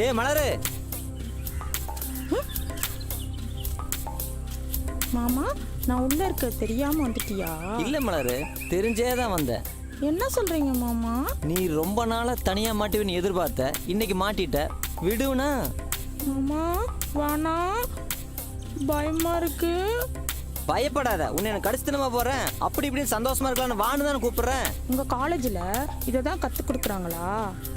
ஏ மலரு. மாமா நான் உள்ள இருக்க தெரியாம வந்துட்டியா? இல்ல மலரு. தெரிஞ்சே தான் வந்தேன். என்ன சொல்றீங்க மாமா? நீ ரொம்ப நாளா தனியா மாட்டுவேன்னு எதிர்பார்த்த. இன்னைக்கு மாட்டிட்ட. விடுவனா மாமா வானா? பயமா இருக்கு. பயப்படாத. உன்னை எனக்கு கடிச்சு போறேன் அப்படி இப்படின்னு சந்தோஷமா இருக்கலாம்னு வான்னு தானே கூப்பிடுறேன். உங்க காலேஜில் இதை தான் கற்றுக் கொடுக்குறாங்களா?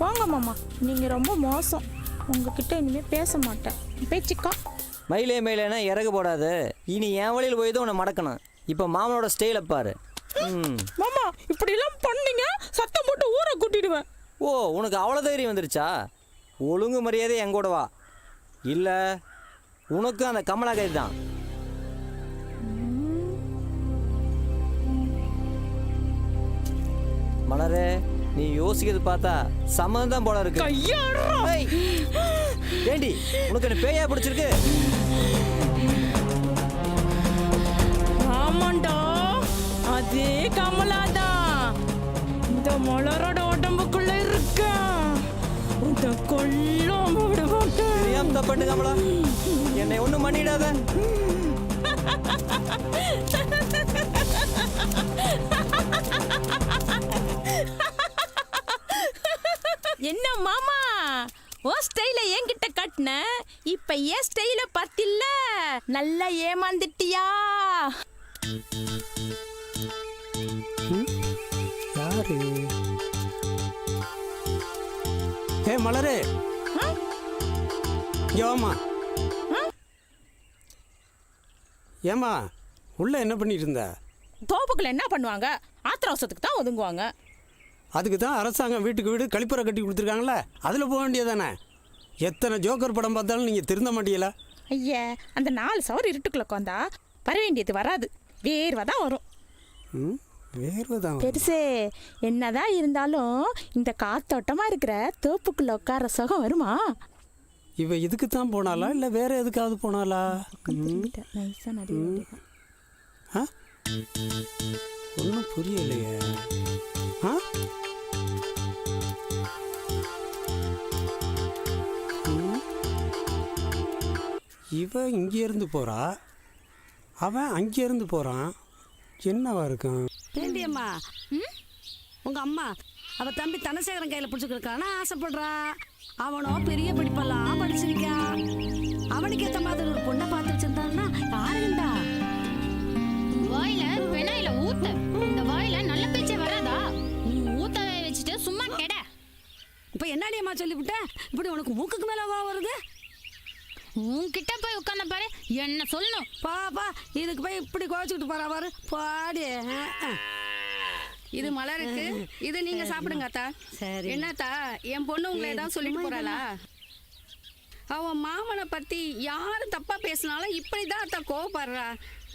போங்க மாமா. நீங்க ரொம்ப மோசம். உங்ககிட்ட இனிமே பேச மாட்டேன். பேச்சுக்கா. மயிலே மயிலேனா இறகு போடாது. இனி என் வழியில் போய் தான் உன்னை மடக்கணும். இப்போ மாமனோட ஸ்டைல பாரு. ம். மாமா இப்படிலாம் பண்ணீங்க சத்தம் போட்டு ஊரை கூட்டிடுவேன். ஓ உனக்கு அவ்வளோ தைரியம் வந்துருச்சா? ஒழுங்கு மரியாதை என் கூட வா. இல்லை உனக்கும் அந்த கமலா கைது தான். மலரே. நீ யோசிக்கிறது பார்த்தா சம்மதம் தான் போல இருக்கு. ஏண்டி உனக்கு என்ன பேயா பிடிச்சிருக்கு? ஆமாண்டா அதே கமலாதான் இந்த மலரோட உடம்புக்குள்ள இருக்க. உத கொல்லும் விட மாட்டேன் தப்பட்டு கமலா? என்னை ஒன்றும் பண்ணிடாத. ஓ ஸ்டைல என்கிட்ட கட்டின? இப்ப ஏன் ஸ்டைல பார்த்தில்ல? நல்லா ஏமாந்துட்டியா? யாரு? ஏ மலரே. வாம்மா. ஏம்மா உள்ள என்ன பண்ணிட்டு இருந்த? தோப்புக்குள்ள என்ன பண்ணுவாங்க? ஆத்திர அவசரத்துக்கு தான் ஒதுங்குவாங்க. அதுக்கு தான் அரசாங்கம் வீட்டுக்கு வீடு கழிப்பறை கட்டி கொடுத்துருக்காங்களே அதில் போக வேண்டியதானே எத்தனை ஜோக்கர் படம் பார்த்தாலும் நீங்கள் திருந்த மாட்டீங்களா? ஐயா அந்த நாலு சவர் இருட்டுக்குள்ள உட்காந்தா வர வேண்டியது வராது. வேர்வை தான் வரும். ம் வேர்வை தான். பெருசே என்னதான் இருந்தாலும் இந்த காத்தோட்டமா இருக்கிற தோப்புக்குள்ள உட்கார சுகம் வருமா? இவ இதுக்கு தான் போனாலா இல்லை வேற எதுக்காவது போனாலா ஒன்றும் புரியலையே. இவ இங்கேருந்து போறா? அவன் அங்கேருந்து போறான். என்னவா இருக்கும் ஏண்டியம்மா உங்க அம்மா அவ தம்பி தனசேகரன் கையில பிடிச்சிருக்கானா ஆசைப்படுறா. அவனோ பெரிய படிப்பெல்லாம் படிச்சிருக்கான் அவனுக்கு ஏத்த மாதிரி ஒரு பொண்ணை பார்த்து வச்சிருந்தான்னா யாருண்டா வாயில வெனாயில ஊத்த. இந்த வாயில நல்ல பேச்சே வராதா? நீ ஊத்தவே வச்சுட்டு சும்மா கெட. இப்ப என்னடியம்மா சொல்லிவிட்டேன் இப்படி உனக்கு மூக்குக்கு மேல வருது? உன்கிட்ட போய் உட்கார்ந்த பாரு என்ன சொல்லணும்? பாப்பா இதுக்கு போய் இப்படி குழச்சிக்கிட்டு போறா பாரு. பாடி. இது மலருக்கு. இது நீங்க சாப்பிடுங்க அத்தா. சரி. என்னத்தா என் பொண்ணு உங்களை ஏதாவது சொல்லிட்டு போறாளா? அவன் மாமனை பத்தி யாரு தப்பா பேசினாலும் இப்படிதான் அத்தா கோவப்படுறா.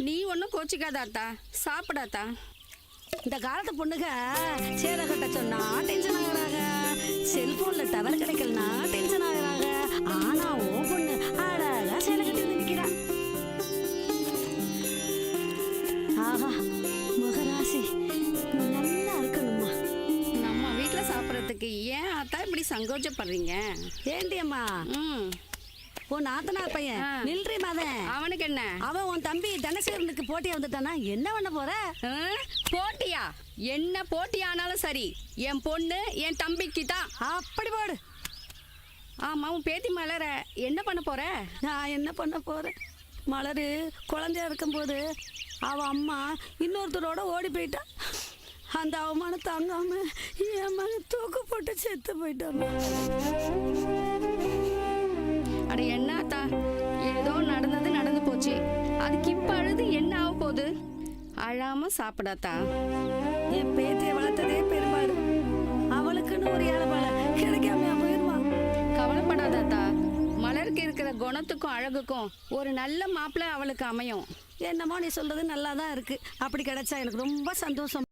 நீ ஒன்றும் கோச்சிக்காத அத்தா. சாப்பிடாத்தா இந்த காலத்து பொண்ணுங்க சேலை கட்ட சொன்னா டென்ஷன் ஆகுறாங்க. செல்போன்ல டவர் கிடைக்கலனா டென்ஷன் ஆகுறாங்க. சாப்பிட்றதுக்கு ஏன் அத்தா இப்படி சங்கோச்சப்படுறீங்க ஏண்டி அம்மா ம். உன் நாத்தனார் பையன். நில்றி மதன் அவனுக்கு என்ன? அவன் உன் தம்பி தனசேகரனுக்கு போட்டியா வந்துட்டானா? என்ன பண்ண போற? போட்டியா? என்ன போட்டி ஆனாலும் சரி என் பொண்ணு என் தம்பிக்கு தான். அப்படி போடு. ஆமா உன் பேத்தி மலர என்ன பண்ண போற? நான் என்ன பண்ண போறேன் மலரு குழந்தையா இருக்கும்போது அவ அம்மா இன்னொருத்தரோட ஓடி போயிட்டா. அந்த அவமானம் தாங்காம என் மகன் தூக்கு போட்டு செத்து போயிட்டாமா. அட என்னத்தா ஏதோ நடந்தது நடந்து போச்சு. அதுக்கு இப்ப அழுது என்ன ஆக போகுது? அழாம சாப்பிடாத்தா என் பேத்தியை வளர்த்ததே பெரும்பாடு அவளுக்குன்னு ஒரு ஏழை கிடைக்காம போயிடுவான் கவலைப்படாதாத்தா மலருக்கு இருக்கிற குணத்துக்கும் அழகுக்கும் ஒரு நல்ல மாப்பிள்ளை அவளுக்கு அமையும். என்னமோ நீ சொல்றது நல்லா தான் இருக்கு. அப்படி கிடைச்சா எனக்கு ரொம்ப சந்தோஷம்.